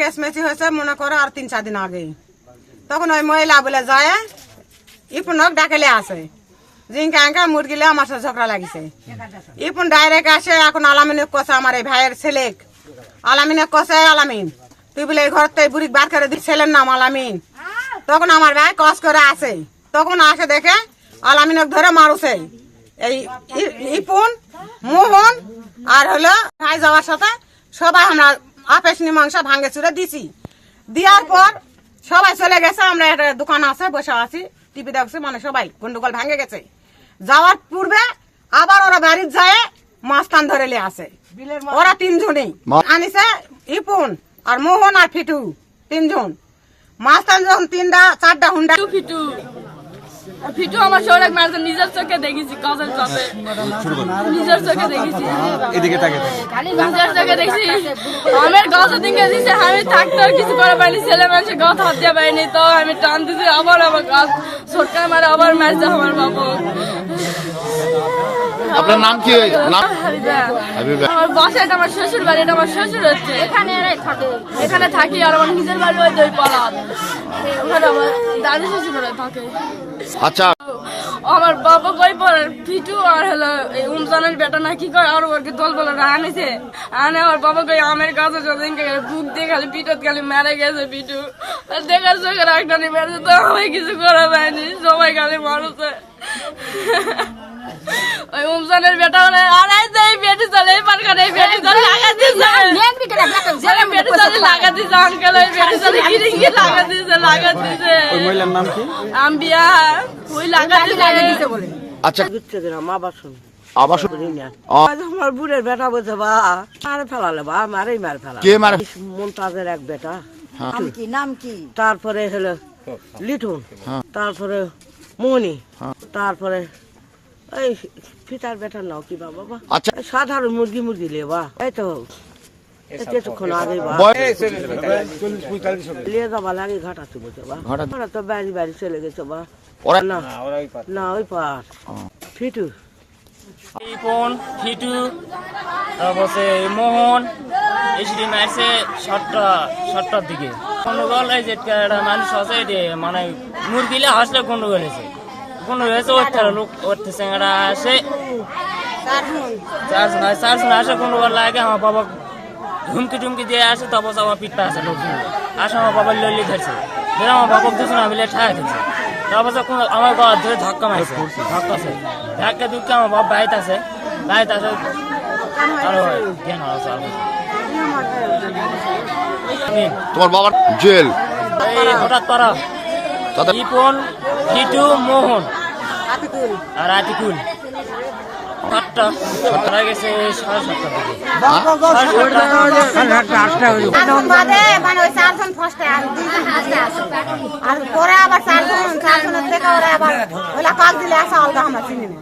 কেসমেসি হয়েছে, মনে করো আর তিন চার দিন আগে তখন ওই মহিলা বলে, যায় ইপুনক ডাকেলে আসে। জিঙ্কা আঙ্কা, মুরগিলে আমার সাথে ঝগড়া লাগিছে। ইপুন ডাইরেক্ট আসে, এখন আলামিনে কষে আমার এই ভাইয়ের ছেলে আলামিনে কষে আলামিন, তুই বলে এই ঘর থেকে বুড়ি বার করে দিস ছেলের নাম আলামিন। তখন আমার ভাই কস করে আসে। তখন আসে দেখে আলামিনক ধরে মারুছে। এই ইপুন, মোহন আর হলো ভাই যাওয়ার সাথে সবাই আমরা আপেস মীমাংসা ভাঙ্গে চুরে দিছি। দেওয়ার পর সবাই চলে গেছে আমরা একটা দোকান আছে বসে আছি টিভি দেখছি মানে সবাই গন্ডগোল ভাঙে গেছে। যাওয়ার পূর্বে আবার ওরা বাড়ির যায় মাস্তান ধরে লিয়ে আসে। ওরা তিনজনই। আনিছে ইপুন আর মোহন আর ফিটু তিনজন। মাস্তান যখন তিনটা চারটা হুন্ডা ফিটু। ফিটু আমার শরীর মারছে নিজের চোখে দেখেছি কজন চপে। নিজের চোখে দেখেছি। এদিকে তাকে নিজের চোখে দেখছি। আমার গাছ দিকে দিছে আমি থাকতে আর কিছু করে পাইনি ছেলে মানুষের গাছ হাত দিয়ে পাইনি তো আমি টান দিছি আবার আমার গাছ সরকার মারে আবার মারছে আমার বাবু। আপনার নাম কি নাম। আমার বাসা এটা আমার শ্বশুর বাড়ি এটা আমার শ্বশুর হচ্ছে। এখানে থাকে। এখানে থাকি আর আমার নিজের বাড়ি ওই দুই পালাত। ওখানে আমার দাদু শ্বশুর থাকে আচ্ছা। আমার বাবা কই পরে ফিটু আর হলো উমজানের বেটা না কি কয়? আর ওকে দল বলে আনেছে আনে আমার বাবা কই আমের কাছে যদিন বুক দিয়ে খালি পিটত খালি মেরে গেছে পিটু। আর দেখার চোখে রাখটানি মেরেছে তো আমি কিছু করে পাইনি সবাই খালি মানুষে ওই উমজানের বেটা বলে আরে বেটি আঙ্কেল ওই বেটি দিছে দিছে ওই মহিলার নাম কি? আম্বিয়া ওই দিছে বলে। আচ্ছা। আমার বুড়ের বেটা বলছে বা মারে ফেলালে বা মারেই মার ফেলা কে মারে? মমতাজের এক বেটা। নাম কি? নাম কি? তারপরে হলো লিটুন। হ্যাঁ। তারপরে মনি তারপরে এই ফিতার বেটার নাও কি বাবা। আচ্ছা। সাধারণ মুরগি মুরগি লে বা এই তো। কিছুক্ষণ আগে বা। যাবা লাগে ঘাটাতে বলছে বা ওরা তো বাড়ি বাড়ি চলে গেছে বা। ওরা না না ওই পার। ফিটু। রিপন ফিটু তারপর সে মোহন মারছে সাতটা সাতটার দিকে। গন্ডগোল এই যে মানুষ আছে মানে মুরগিলে হাসলে গন্ডগোল হয়েছে। গন্ডগোল হয়েছে ওইটা লোক ওইটা সেঙ্গারা আসে। চারজন আসে চারজন আসে গন্ডগোল লাগে আমার বাবা হুমকি টুমকি দিয়ে আসে তারপর আমার পিঠটা আছে লোকজন আসে আমার বাবা ললি ধরছে। ধরে আমার বাবা দুজন মিলে ঠায় দিচ্ছে তারপর যখন আমার বাবা ধরে ধাক্কা মারছে ধাক্কা ধাক্কা আমার বাবা বাইত আছে বাইত আছে। তোমার বাবার জেল। এই হঠাৎ পারা রিপন হিটু মোহন। আর আতিকুল। সাতটা সাতটা গেছে সাড়ে মানে আর পরে আবার চারজন চারজনের থেকে ওরা আবার ওলা কাক দিলে আসা আলগা আমরা চিনি না।